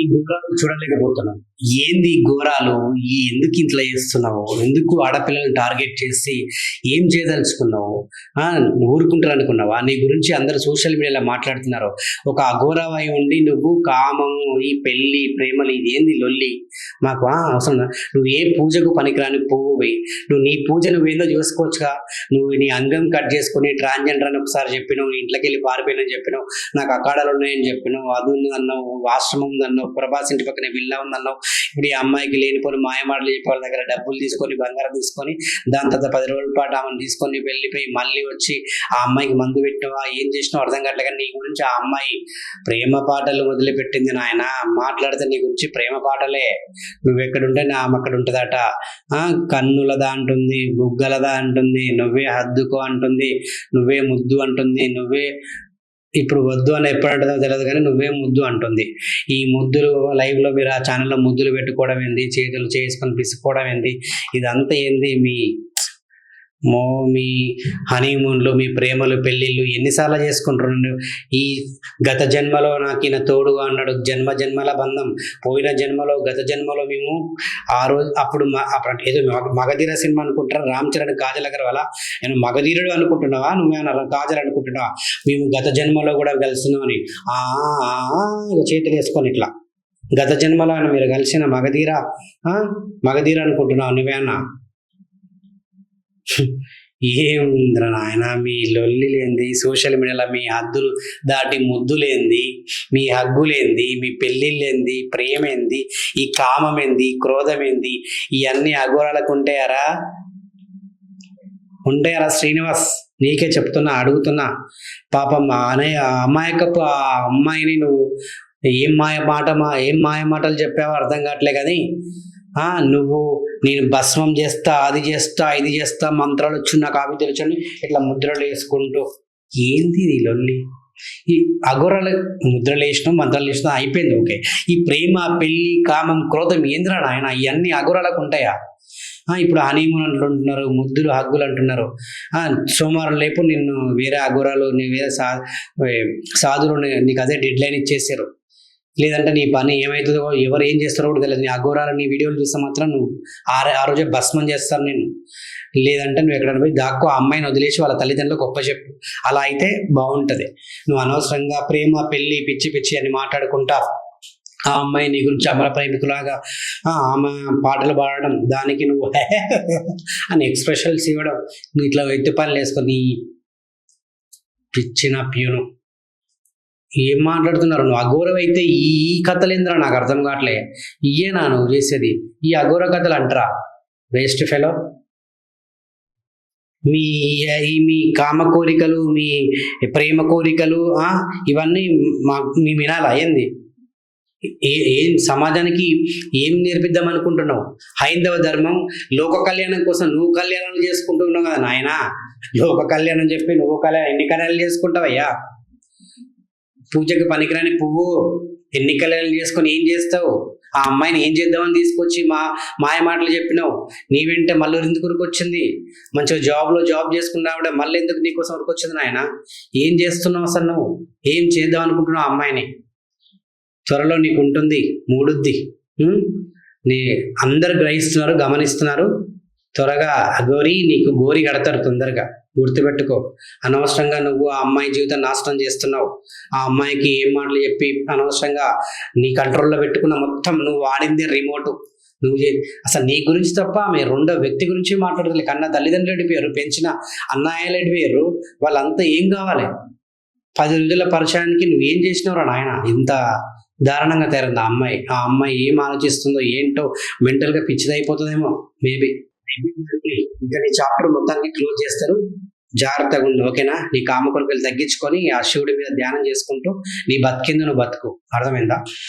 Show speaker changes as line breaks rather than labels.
ఈ ఘోరాలు చూడలేకపోతున్నాం. ఏంది ఘోరాలు? ఈ ఎందుకు ఇంట్లో చేస్తున్నావు? ఎందుకు ఆడపిల్లల్ని టార్గెట్ చేసి ఏం చేయదలుచుకున్నావు? ఆ, ఊరుకుంటారు అనుకున్నావా నీ గురించి అందరు సోషల్ మీడియాలో మాట్లాడుతున్నారు. ఒక అఘోరవై ఉండి నువ్వు కామము ఈ పెళ్ళి ప్రేమలు ఇది ఏంది లొల్లి? మాకు అవసరం నువ్వు ఏ పూజకు పనికిరాని పువ్వు పోయి నువ్వు నీ పూజ నువ్వేందో చూసుకోవచ్చుగా. నువ్వు నీ అంగం కట్ చేసుకుని ట్రాన్జెండర్ అని ఒకసారి చెప్పినావు నీ ఇంట్లోకి వెళ్ళి పారిపోయినని చెప్పినావు నాకు అకాడలు ఉన్నాయని చెప్పినావు అది ఉంది అన్నావు ఆశ్రమం ఉందన్నావు ప్రభాస్ ఇంటి పక్కన విల్లా ఉందన్నావు ఇప్పుడు ఈ అమ్మాయికి లేనిపోని మాయమాటలు చెప్పి వాళ్ళ దగ్గర డబ్బులు తీసుకొని బంగారం తీసుకొని దాని తర్వాత పది రోజుల పాటు ఆమెను తీసుకొని వెళ్ళిపోయి మళ్ళీ వచ్చి ఆ అమ్మాయికి మందు పెట్టినవా ఏం చేసినావు అర్థం కావట్లేదు కానీ నీ గురించి ఆ అమ్మాయి ప్రేమ పాటలు వదిలిపెట్టింది నాయన. మాట్లాడితే నీ గురించి ప్రేమ పాటలే. నువ్వెక్కడుంటే నా ఆమె అక్కడ ఉంటుందట. కన్నులదా అంటుంది బుగ్గలదా అంటుంది నువ్వే హద్దుకో అంటుంది నువ్వే ముద్దు అంటుంది నువ్వే ఇప్పుడు వద్దు అని ఎప్పుడు అంటుందో తెలియదు కానీ నువ్వే ముద్దు అంటుంది. ఈ ముద్దులు లైవ్లో మీరు ఆ ఛానల్లో ముద్దులు పెట్టుకోవడం ఏంది చేతులు చేసుకొని పిసుకోవడం ఏంది ఇదంతా ఏంది మీ మో మీ హనీమూన్లు మీ ప్రేమలు పెళ్ళిళ్ళు ఎన్నిసార్లు చేసుకుంటున్నాడు? ఈ గత జన్మలో నాకు ఈయన తోడుగా అన్నాడు జన్మ జన్మల బంధం. పోయిన జన్మలో గత జన్మలో మేము ఆ రోజు అప్పుడు అప్పుడు ఏదో మగధీర సినిమా అనుకుంటారా రామ్ చరణ్ కాజల్ అగర్వాల. నేను మగధీరుడు అనుకుంటున్నావా? నువ్వేమన్నా కాజల్ అనుకుంటున్నావా? మేము గత జన్మలో కూడా కలుస్తున్నాం అని. ఆ చేతులు వేసుకొని ఇట్లా. గత జన్మలో మీరు కలిసిన మగధీర మగధీర అనుకుంటున్నావు నువ్వేనా ఏముందిరా నాయన? మీ లొల్లిలేంది సోషల్ మీడియాలో మీ హద్దులు దాటి ముద్దులేంది మీ హగ్గులేంది మీ పెళ్ళిళ్ళేంది ప్రేమ ఏంది ఈ కామం ఏంది క్రోధం ఏంది ఇవన్నీ అఘోరాలకు ఉంటాయారా? ఉంటాయారా శ్రీనివాస్? నీకే చెప్తున్నా అడుగుతున్నా. పాపం అనే అమాయకపు ఆ అమ్మాయిని నువ్వు ఏం మాయ మాట మా ఏం మాయ మాటలు చెప్పావో అర్థం కావట్లే కానీ నువ్వు నేను భస్మం చేస్తా అది చేస్తా ఇది చేస్తా మంత్రాలు వచ్చి నాకు అవి తెలుసుని ఇట్లా ముద్రలు వేసుకుంటూ. ఏంది నీ లొల్లి? ఈ అఘోరాలు ముద్రలు వేసినాం మంత్రాలు వేసినాం అయిపోయింది ఓకే. ఈ ప్రేమ పెళ్ళి కామం క్రోధం ఏంద్రా నాయన ఇవన్నీ అగోరాలకు ఉంటాయా? ఆ, ఇప్పుడు హనీమూన్ అంటుంటున్నారు ముద్దులు హగ్గులు అంటున్నారు. సోమవారం లేపు నిన్ను వేరే అఘోరాలు నీ వేరే సా సాధులు నీకు అదే డెడ్ లైన్ ఇచ్చేసారు. లేదంటే నీ పని ఏమవుతుందో ఎవరు ఏం చేస్తారో కూడా తెలియదు. నీ అఘోరాలు నీ వీడియోలు చూస్తే మాత్రం నువ్వు ఆ ఆ రోజే భస్మం చేస్తాను నేను. లేదంటే నువ్వు ఎక్కడైనా పోయి దాక్కో ఆ అమ్మాయిని వదిలేసి వాళ్ళ తల్లిదండ్రులకు గొప్ప చెప్పు. అలా అయితే బాగుంటుంది. నువ్వు అనవసరంగా ప్రేమ పెళ్ళి పిచ్చి పిచ్చి అని మాట్లాడుకుంటా ఆ అమ్మాయి నీ గురించి అమర ప్రేమికులాగా ఆమె పాటలు పాడడం దానికి నువ్వు అని ఎక్స్ప్రెషన్స్ ఇవ్వడం నువ్వు ఇట్లా ఎత్తి పనులు వేసుకొని పిచ్చిన ప్యూను. ఏం మాట్లాడుతున్నారు? నువ్వు అఘోరం అయితే ఈ ఈ కథలేంద్రా నాకు అర్థం కావట్లే. ఇయేనా నువ్వు చేసేది. ఈ అఘోర కథలు అంటరా? వేస్ట్ ఫెలో మీ ఈ మీ కామ కోరికలు మీ ప్రేమ కోరికలు ఇవన్నీ మా మీ వినాలా? ఏంది? ఏ ఏం సమాజానికి ఏం నేర్పిద్దాం అనుకుంటున్నావు? హైందవ ధర్మం లోక కళ్యాణం కోసం నువ్వు కళ్యాణాలు చేసుకుంటున్నావు కదా నాయన? లోక కళ్యాణం చెప్పి నువ్వు కళ్యాణం ఎన్ని కళ్యాణాలు చేసుకుంటావయ్యా? పూజకి పనికిరాని పువ్వు ఎన్ని కళ్యాణాలు చేసుకొని ఏం చేస్తావు? ఆ అమ్మాయిని ఏం చేద్దామని తీసుకొచ్చి మా మాయ మాటలు చెప్పినావు? నీ వెంట మళ్ళీ ఎందుకు ఉరికొచ్చింది మంచిగా జాబ్లో జాబ్ చేసుకున్నావుడే మళ్ళీ ఎందుకు నీకోసం ఉరికొచ్చింది నాయన? ఏం చేస్తున్నావు అసలు నువ్వు? ఏం చేద్దాం అనుకుంటున్నావు ఆ అమ్మాయిని? త్వరలో నీకు ఉంటుంది మూడుద్ది. నీ అందరు గ్రహిస్తున్నారు గమనిస్తున్నారు. త్వరగా గోరి నీకు గోరి కడతారు తొందరగా. గుర్తుపెట్టుకో. అనవసరంగా నువ్వు ఆ అమ్మాయి జీవితం నాశనం చేస్తున్నావు. ఆ అమ్మాయికి ఏం మాటలు చెప్పి అనవసరంగా నీ కంట్రోల్లో పెట్టుకున్న మొత్తం నువ్వు వాడింది రిమోట్ నువ్వు అసలు నీ గురించి తప్ప ఆమె రెండో వ్యక్తి గురించి మాట్లాడలేదు కన్నా తల్లిదండ్రులు ఎడిపోయారు పెంచిన అన్నాయాలు ఎడిపోయారు వాళ్ళంతా ఏం కావాలి? పది రోజుల పరిచయానికి నువ్వు ఏం చేసినావురా నాయన? ఇంత దారుణంగా తయారైంది ఆ అమ్మాయి. ఆ అమ్మాయి ఏం ఆలోచిస్తుందో ఏంటో మెంటల్గా పిచ్చిదైపోతుందేమో. మేబీ. ఇంకా నీ చాప్టర్ మొత్తాన్ని క్లోజ్ చేస్తారు. జాగ్రత్తగా ఉండు ఓకేనా? నీ కామకొరకలు తగ్గించుకొని ఆ శివుడి మీద ధ్యానం చేసుకుంటూ నీ బతికింది నువ్వు బతుకు. అర్థమైందా?